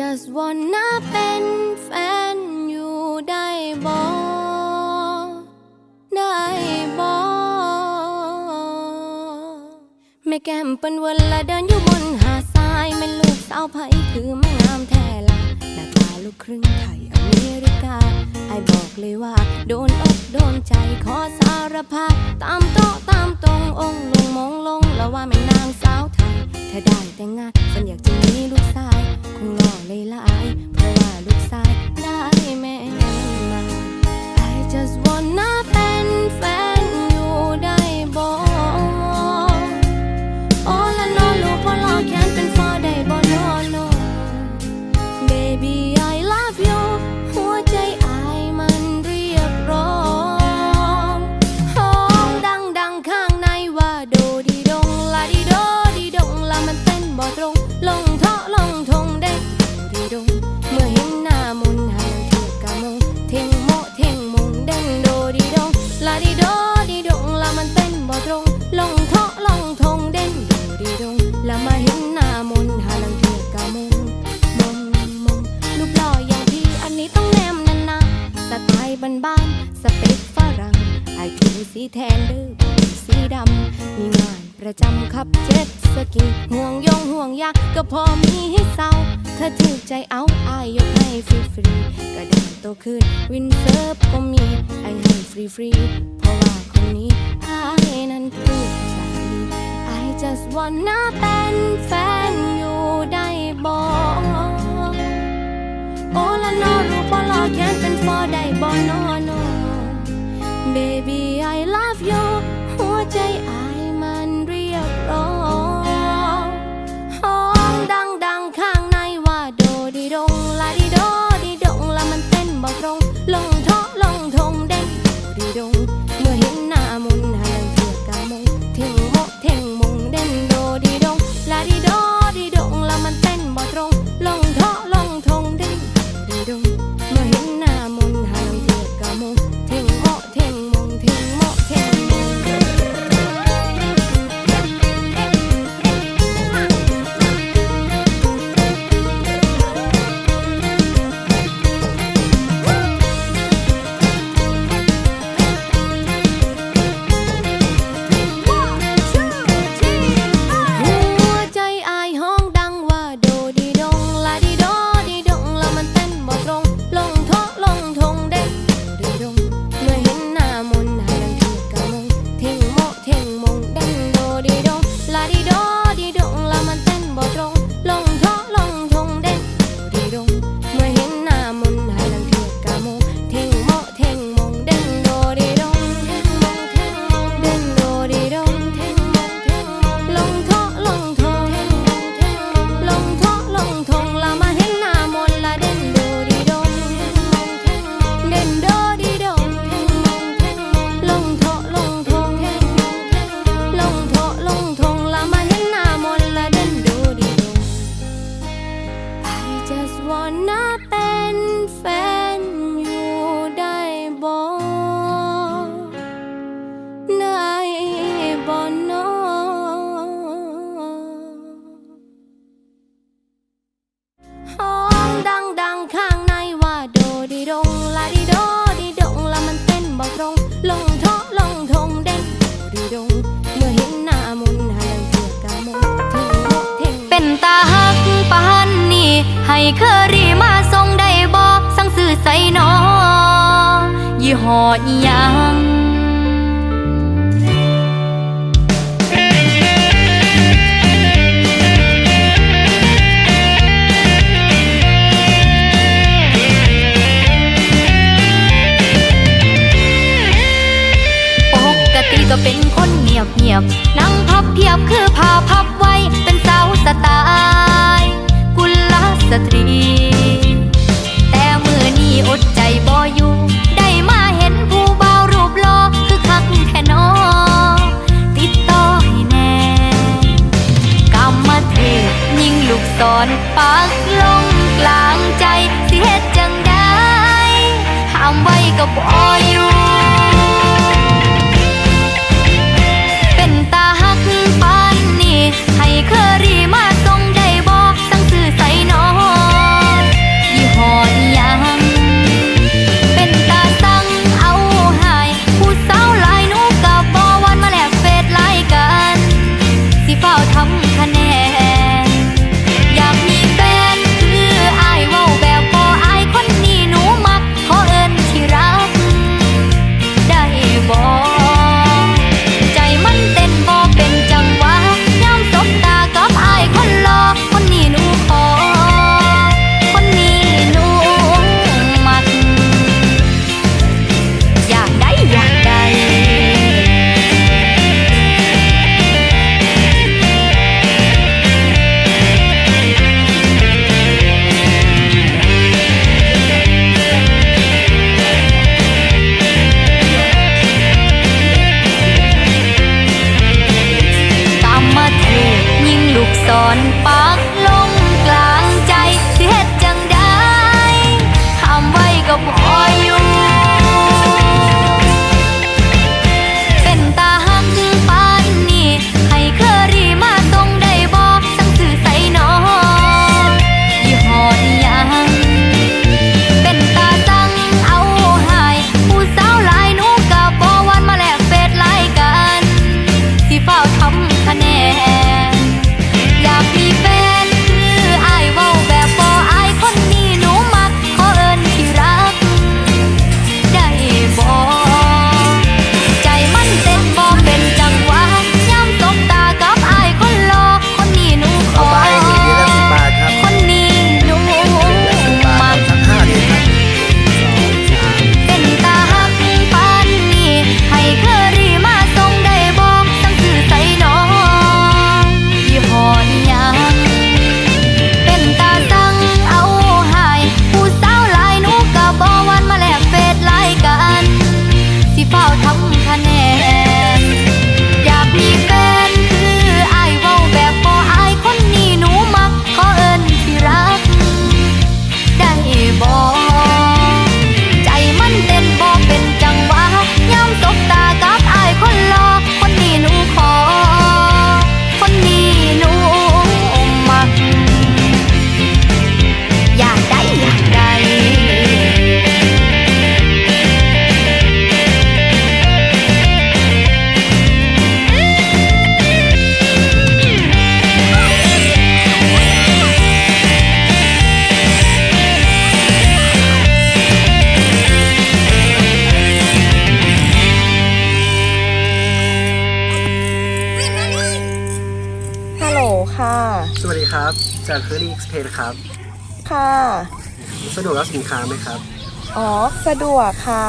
just wanna เป็นแฟนอยู่ได้บ่ได้บ่แม่แก้มเปิ้นวันละเดินอยู่บนหาดทรายแม่ลูกสาวไผคือแม่งามแท้ละหน้าตาลูกครึ่งไทยอเมริกาไอบอกเลยว่า โดนอกโดนใจขอสารภาพตามโต๊ะตามตรงองค์ลงมองลงแล้วว่าแม่นางสาวไทย ถ้าได้แต่งงานฉันอยากจะมีลูกชาย คงรอเลยลายเพราะว่าลูกชายได้แม่มา I just wanna เลงเทาะลงทงเด้งโดดีดงและมาเห็นหน้ามนต์หางเทียบกะมงมงมงรูปหล่ออย่างพี่อันนี้ต้องแนมนานนะสไตล์บ้านๆสเปคฝรั่งไอผิวสีแทนเด้อสีดำมีงานประจำขับเจ็ตสกีห่วงยงห่วงยากก็พอมีให้เศร้าถ้าถูกใจเอาอายยกให้ฟรีฟรีๆก็ได้โตขึ้นวินเซิร์ฟก็มีไอให้ฟรีฟรีๆเพราะว่าคนนี้ายนั้นถูกใจ I just wanna เป็นแฟนอยู่ได้บอกโอและนอรู้บ่อแค้นเป็นฟอได้บ่นอน Baby I love you หัวใจ ดง บ่ตรงลงท้อลงทงเด้งดดีดงเมื่อเห็นหน้ามนหาลังเทียกะมงถึงโมะเท่งเป็นตาหักปานนี่ให้เคอรี่มาส่งได้บ่สั่งซื้อใส่นอยี่ห้ออีหยัง ก็เป็นคนเงียบเงียบนั่งพับเพียบคือผ้าพับไว้ เป็นสาวสไตล์กุลสตรี แต่มือนี้อดใจบ่อยู่ได้มาเห็นผู้เบาวรูปหล่อคือคักแค่นอติดต่อให้แน่กรรมเทพยิงลูกศรปักลงกลางใจสิเฮ็ดจังได้ห้ามไว้ก็บ่ จากเคอรี่เอ็กซ์เพรสครับค่ะ สะดวกรับสินค้าไหมครับ อ๋อ สะดวกค่ะ